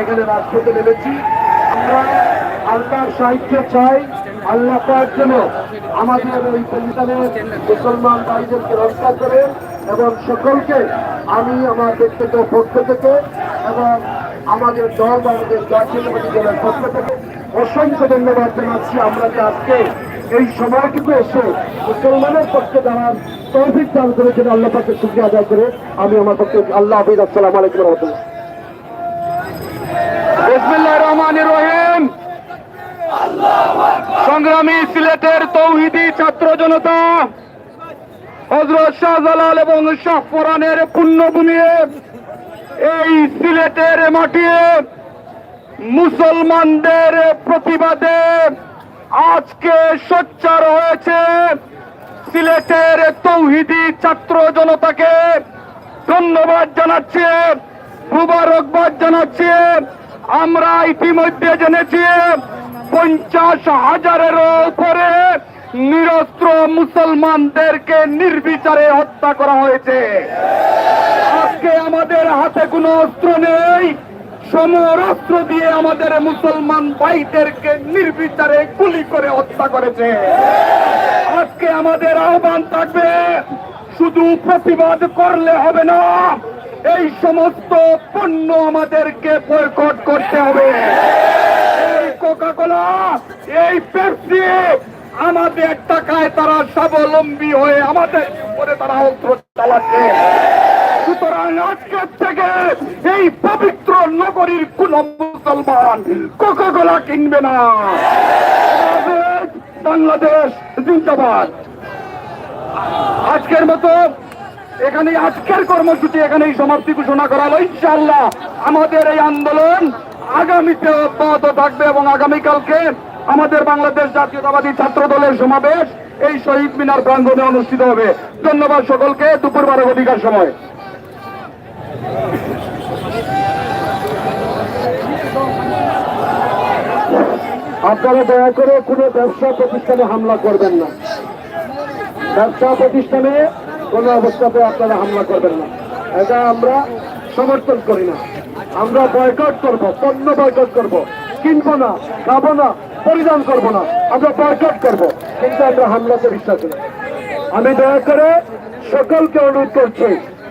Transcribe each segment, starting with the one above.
এখানে রাজপথে নেমেছি। আমরা আল্লাহর সাহিত্য চাই, আল্লাহ পাক যেন আমাদের ওই মুসলমান ভাইদেরকে রক্ষা করে এবং সকলকে আমি আমার ব্যক্তিগত পক্ষ থেকে এবং আমাদের দল আমাদের জাতীয় পক্ষ থেকে অসংখ্য ধন্যবাদ জানাচ্ছি। আমরা যে আজকে এই সময়টুকু এসে মুসলমানের পক্ষে দাঁড়ান, তৌফিক দান করেছেন, আল্লাহ পাকে শুক্রিয়া আদায় করে আমি আমার পক্ষে আল্লাহ হাফিজ, আসসালামু আলাইকুম রহমতুল্লাহ। সংগ্রামী সিলেটের তৌহিদি ছাত্র জনতা হজরত শাহজালাল এবং শাহপুরানের পুণ্যভূমি এই সিলেটের মাটিয়ে মুসলমানদের প্রতিবাদে আজকে সোচ্চার হয়েছে সিলেটের তৌহিদি ছাত্র জনতাকে ধন্যবাদ জানাচ্ছি, মুবারকবাদ জানাচ্ছি। আমরা ইতিমধ্যে জেনেছি পঞ্চাশ হাজারেরও উপরে নিরস্ত্র মুসলমানদেরকে নির্বিচারে হত্যা করা হয়েছে। আজকে আমাদের হাতে কোনো অস্ত্র নেই। সমরাস্ত্র দিয়ে আমাদের মুসলমান ভাইদেরকে নির্বিচারে গুলি করে হত্যা করেছে। আজকে আমাদের আহ্বান থাকবে, শুধু প্রতিবাদ করলে হবে না এই সমস্ত পণ্য আমাদেরকে বয়কট করতে হবে। এই কোকা কোলা এই পেপসি আমাদের টাকায় তারা স্বাবলম্বী হয়ে আমাদের উপরে তারা অস্ত্র চালাচ্ছে। সুতরাং আজকের থেকে এই পবিত্র নগরীর কোন মুসলমান কোকা কোলা কিনবে না। বাংলাদেশ, জিন্দাবাদ। আজকের মতো এখানে আজকের কর্মসূচি, এখানেই সমাপ্তি ঘোষণা করা হলো। ইনশাআল্লাহ আমাদের এই আন্দোলন আগামীতে অব্যাহত থাকবে এবং আগামীকালকে আমাদের বাংলাদেশ জাতীয়তাবাদী ছাত্র দলের সমাবেশ এই শহীদ মিনার প্রাঙ্গণে অনুষ্ঠিত হবে। ধন্যবাদ সকলকে, দুপুর বারো ঘটিকার সময়। আপনারা দয়া করে কোনো ব্যবসা প্রতিষ্ঠানে হামলা করবেন না। ব্যবসা প্রতিষ্ঠানে কোনো অবস্থাতে আপনারা হামলা করবেন না। এটা আমরা সমর্থন করি না। আমরা বয়কট করব, পণ্য বয়কট করব। কিনবো না, খাব না, পরিধান করব না। আমরা বয়কট করব, কিন্তু আমরা হামলাতে বিশ্বাস করি না। আমি দয়া করে সকলকে অনুরোধ করছি,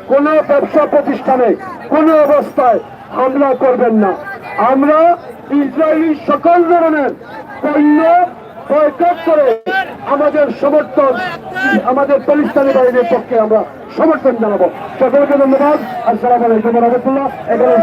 কোন ব্যবসা প্রতিষ্ঠানে, কোন অবস্থায় হামলা করবেন না। আমরা ইসরায়েলি সকল ধরনের পণ্য বয়কট করে আমাদের সমর্থন আমাদের পলিস্তানি বাহিনীর পক্ষে আমরা সমর্থন জানাব। সকলকে ধন্যবাদ। আসসালামু আলাইকুম রহমতুল্লাহ। এখানে